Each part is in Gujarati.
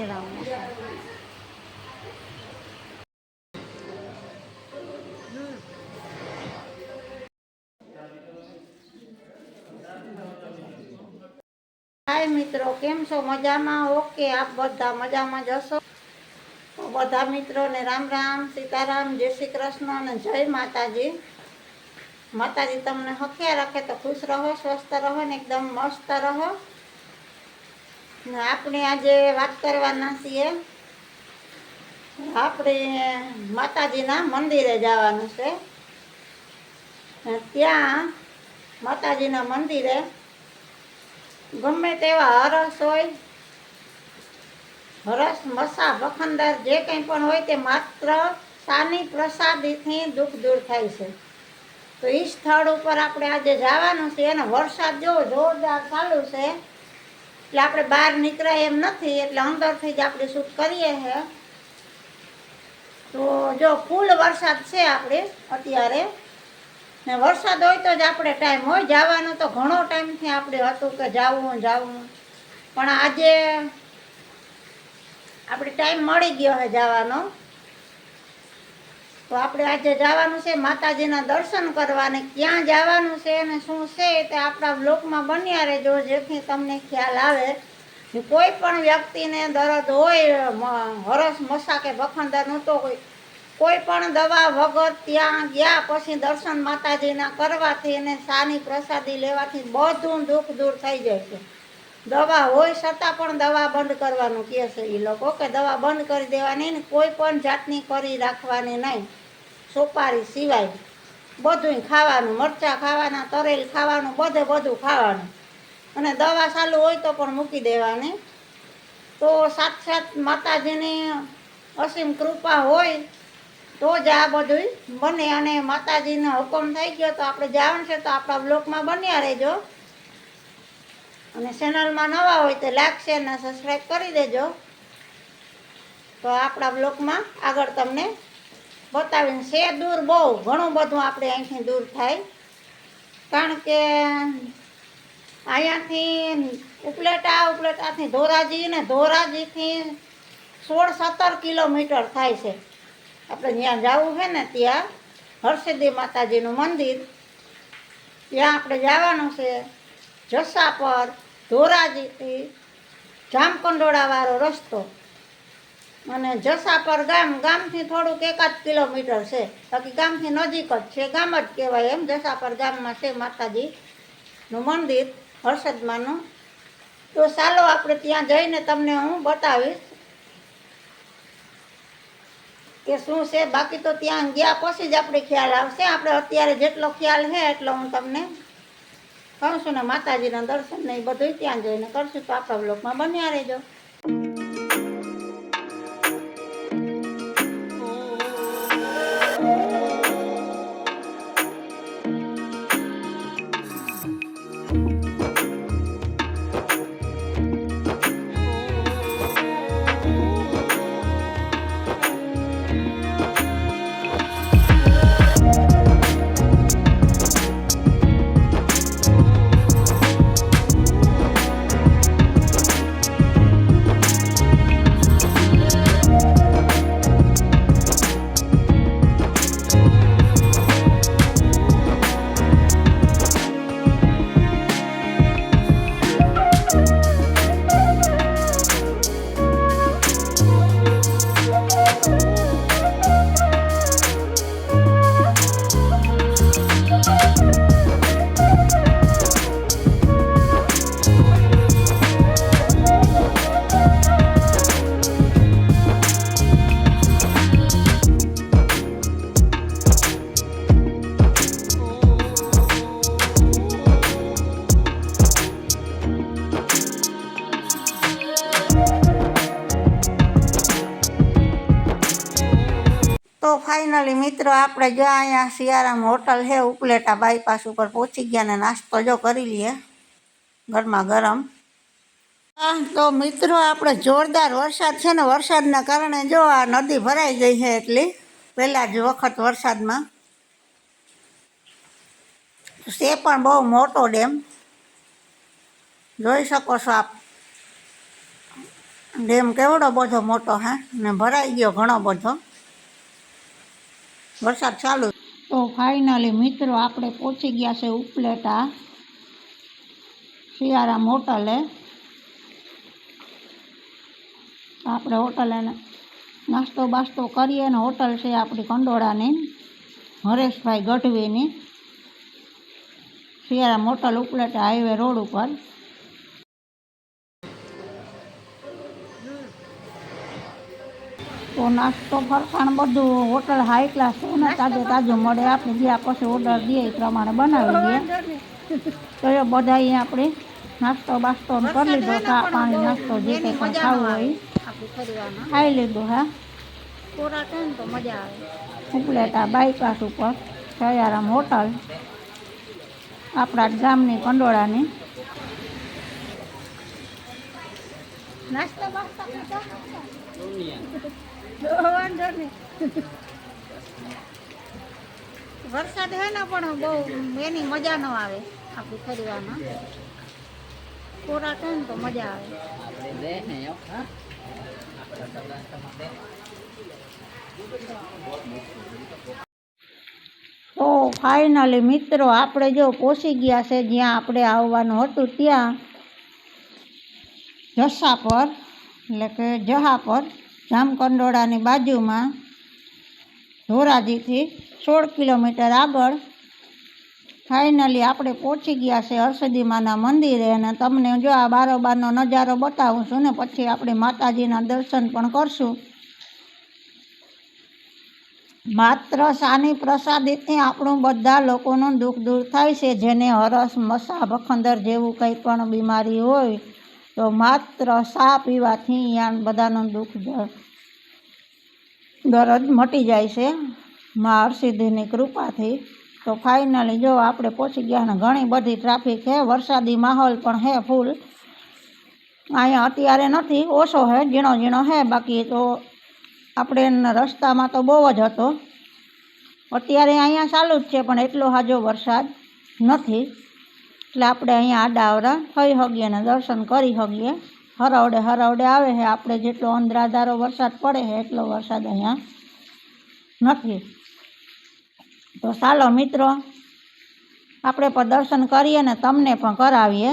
હાય મિત્રો, કેમ છો? મજામાં? ઓકે, આપ બધા મજામાં જશો તો બધા મિત્રોને રામ રામ, સીતારામ, જય શ્રી કૃષ્ણ અને જય માતાજી. માતાજી, તમને હખ્યા રાખે તો ખુશ રહો, સ્વસ્થ રહો ને એકદમ મસ્ત રહો. આપણે આજે વાત કરવાના છીએ. આપણે માતાજીના મંદિરે જવાનું છે. ત્યાં માતાજીના મંદિરે ગમે તેવા હરસ હોય, હરસ, મસા વખંદર જે કંઈ પણ હોય તે માત્ર સાની પ્રસાદીથી દુઃખ દૂર થાય છે. તો એ સ્થળ ઉપર આપણે આજે જવાનું છે અને વરસાદ જો જોરદાર ચાલુ છે એટલે આપણે બહાર નીકળાય એમ નથી, એટલે અંદરથી જ આપણે શૂટ કરીએ છે તો જો ફૂલ વરસાદ છે આપણે અત્યારે, ને વરસાદ હોય તો જ આપણે ટાઈમ હોય જવાનો તો ઘણો ટાઈમથી આપણે હતું કે જાવું જાવું. પણ આજે આપણે ટાઈમ મળી ગયો છે જવાનો. તો આપણે આજે જવાનું છે માતાજીના દર્શન કરવાને. ક્યાં જવાનું છે અને શું છે તે આપણા બ્લોકમાં બન્યા રહેજો, જેથી તમને ખ્યાલ આવે. કોઈ પણ વ્યક્તિને દર્દ હોય હરસ મસા કે વખંદર નહોતો હોય કોઈ પણ દવા વગર ત્યાં ગયા પછી દર્શન માતાજીના કરવાથી અને સાની પ્રસાદી લેવાથી બધું દુઃખ દૂર થઈ જાય છે. દવા હોય છતાં પણ દવા બંધ કરવાનું કહે છે એ લોકો, કે દવા બંધ કરી દેવાની ને કોઈ પણ જાતની કરી રાખવાની નહીં. સોપારી સિવાય બધુંય ખાવાનું, મરચાં ખાવાના, તરેલ ખાવાનું, બધે બધું ખાવાનું. અને દવા ચાલુ હોય તો પણ મૂકી દેવાની. તો સાત સાત માતાજીની અસીમ કૃપા હોય તો જ આ બધું બને અને માતાજીનો હુકમ થઈ ગયો તો આપણે જવાનું છે તો આપણા બ્લોકમાં બન્યા રહેજો. અને ચેનલમાં નવા હોય તો શેર અને સબસ્ક્રાઈબ કરી દેજો. તો આપણા બ્લોકમાં આગળ તમને બતાવીને છે દૂર બહુ, ઘણું બધું આપણે અહીંથી દૂર થાય. કારણ કે અહીંયાથી ઉપલેટા, ઉપલેટાથી ધોરાજી ને ધોરાજીથી સોળ સત્તર કિલોમીટર થાય છે. આપણે જ્યાં જવું છે ને ત્યાં હરસિદ્ધિ માતાજીનું મંદિર, ત્યાં આપણે જવાનું છે જસા પર ધોરાજીથી જામકંડોળાવાળો રસ્તો. અને જસાપર ગામ, ગામથી થોડુંક એકાદ કિલોમીટર છે. બાકી ગામથી નજીક જ છે, ગામ જ કહેવાય એમ. જસાપર ગામમાં છે માતાજીનું મંદિર, હર્ષદમાનું. તો ચાલો આપણે ત્યાં જઈને તમને હું બતાવીશ કે શું છે. બાકી તો ત્યાં ગયા પછી જ આપણે ખ્યાલ આવશે. આપણે અત્યારે જેટલો ખ્યાલ છે એટલો હું તમને કહું છું ને, માતાજીના દર્શન ને એ બધું ત્યાં જઈને કરશું. તો આપણા બ્લોકમાં બન્યા રહેજો. ફાઇનલી મિત્રો, આપણે જો અહીંયા સિયારામ હોટલ છે, ઉપલેટા બાયપાસ ઉપર પહોંચી ગયા ને નાસ્તો જો કરી લઈએ. ગરમા. ગરમ તો મિત્રો, આપણે જોરદાર વરસાદ છે ને, વરસાદના કારણે જો આ નદી ભરાઈ ગઈ છે એટલી, પહેલા જ વખત વરસાદમાં. તે પણ બહુ મોટો ડેમ. જોઈ શકો છો આપ. ડેમ કેવડો બધો મોટો હા ને, ભરાઈ ગયો ઘણો બધો. વરસાદ ચાલુ. તો ફાઇનલી મિત્રો આપણે પહોંચી ગયા છે ઉપલેટા શિયારામ હોટલે આપણે હોટલે નાસ્તો બાસ્તો કરીએ ને હોટલ છે આપણી કંડોળાની, હરેશભાઈ ગઢવીની. Shiyaram hotel Upleta highway road ઉપર. તો નાસ્તો ફરસાણ બધું હોટલ હાઈ ક્લાસ છે ને તાજો તાજો મળે. આપણે જ્યાં પછી ઓર્ડર દઈએ એ પ્રમાણે બનાવી દઈએ તો એ બધા અહીંયા આપણે નાસ્તો બાસ્તો કરી લીધો. ચા પાણી નાસ્તો જે કંઈ પણ ખાવું હોય. ખાઈ લીધું હા? ઉપલેટા બાયપાસ ઉપર સયારામ હોટલ આપણા ગામની કંડોળાની. નાસ્તા બાસ્તા પીધા? વાંધો નહીં. વરસાદ હે ને પણ બહુ એની મજા ન આવે આપણે ફરવામાં. કોરા થાય ને તો મજા આવે. તો ફાઇનલી મિત્રો આપણે જો પહોંચી ગયા છે જ્યાં આપણે આવવાનું હતું ત્યાં જસા પર એટલે કે જહા પર જામકંડોળાની બાજુમાં ધોરાજીથી સોળ કિલોમીટર આગળ ફાઇનલી આપણે પહોંચી ગયા છે હર્ષદીમાના મંદિરે અને તમને જો આ બારોબારનો નજારો બતાવું છું ને પછી આપણે માતાજીના દર્શન પણ કરશું. માત્ર સાની પ્રસાદીથી આપણું બધા લોકોનું દુઃખ દૂર થાય છે, જેને હરસ મસા ભખંદર જેવું કંઈ પણ બીમારી હોય તો માત્ર સા પીવાથી અહીંયા બધાનું દુઃખ દરજ મટી જાય છે. મા હરસિદ્ધિની કૃપાથી તો ફાઇનલી જો આપણે પહોંચી ગયા ને ઘણી બધી ટ્રાફિક છે વરસાદી માહોલ પણ હે ફૂલ અહીંયા અત્યારે નથી, ઓછો હે, ઝીણો ઝીણો હે, બાકી તો આપણે રસ્તામાં તો બહુ જ હતો. અત્યારે અહીંયા ચાલુ જ છે, પણ એટલો હાજો વરસાદ નથી. એટલે આપણે અહીંયા આડાવડા થઈ શકીએ ને દર્શન કરી શકીએ હરાવડે હરાવડે આવે છે આપણે જેટલો અંધરાધારો વરસાદ પડે છે એટલો વરસાદ અહીંયા નથી. તો ચાલો મિત્રો, આપણે પણ દર્શન કરીએ ને તમને પણ કરાવીએ.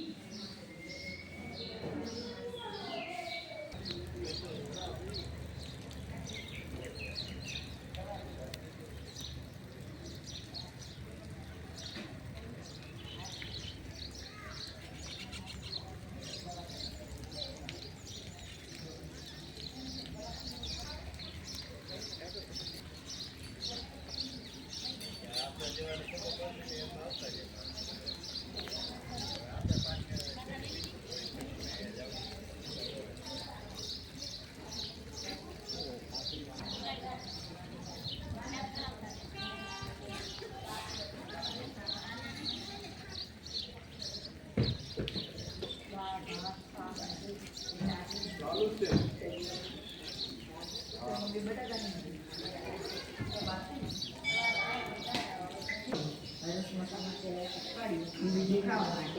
ચાલુ છે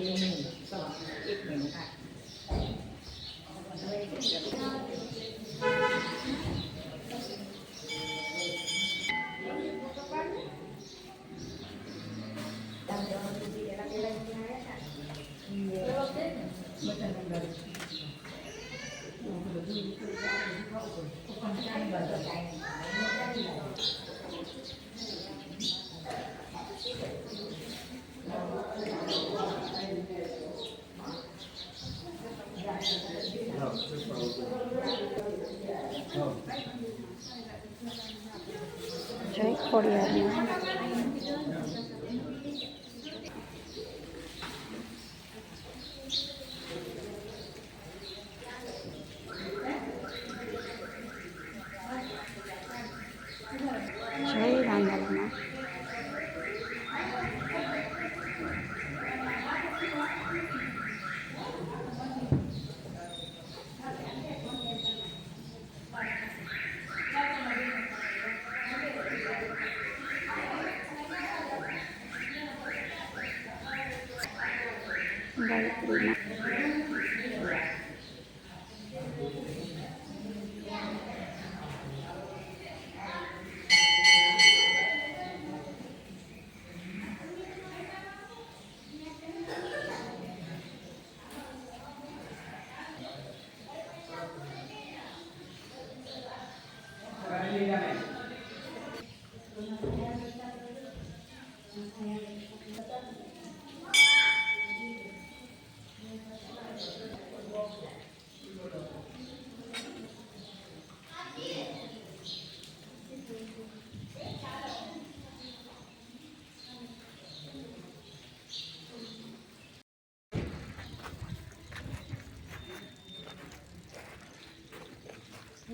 ที่หนึ่งสองอีกหนึ่งค่ะเราจะดูที่เขาเขาคนคนที่ได้เงินใจ Thank you.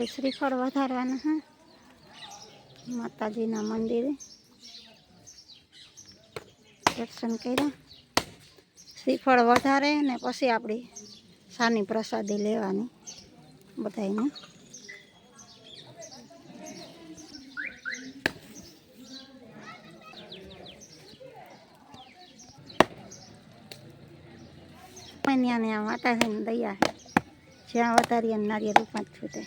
આપણે શ્રીફળ વધારવાના, હા. માતાજીના મંદિરે દર્શન કર્યા. શ્રીફળ વધારે ને પછી આપણી સાની પ્રસાદી લેવાની બધાને ત્યાં માતાજીની દયા જ્યાં વધારીએ ને નારિયેળ રૂપાં જ છૂટે.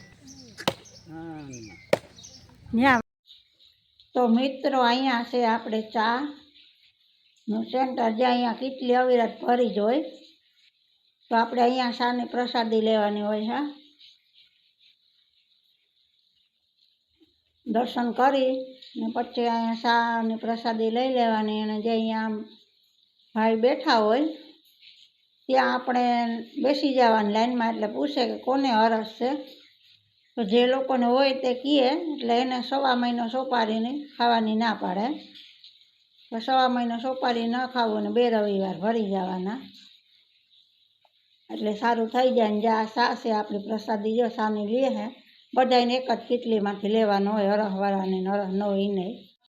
તો મિત્રો, અહીંયા છે આપણે ચા નું સેન્ટર જે અહીંયા કેટલી અવિરત ભરી જ હોય. તો આપણે અહીંયા શાની પ્રસાદી લેવાની હોય છે દર્શન કરી ને પછી અહીંયા શાની પ્રસાદી લઈ લેવાની અને જે અહીંયા ભાઈ બેઠા હોય, ત્યાં આપણે બેસી જવાની લાઈનમાં એટલે પૂછે કે કોને હરસ છે? તો જે લોકોને હોય તે કહે એટલે એને સવા મહિનો સોપારીને ખાવાની ના પાડે. તો સવા મહિનો સોપારી ન ખાવું ને બે રવિવાર ભરી જવાના. એટલે સારું થઈ જાય ને જ્યાં સાસે આપણી પ્રસાદી જો સાની લે હે બધાને એક જ કીટલીમાંથી લેવાનો હોય હરખવાળાને નરહ ન હોય નહીં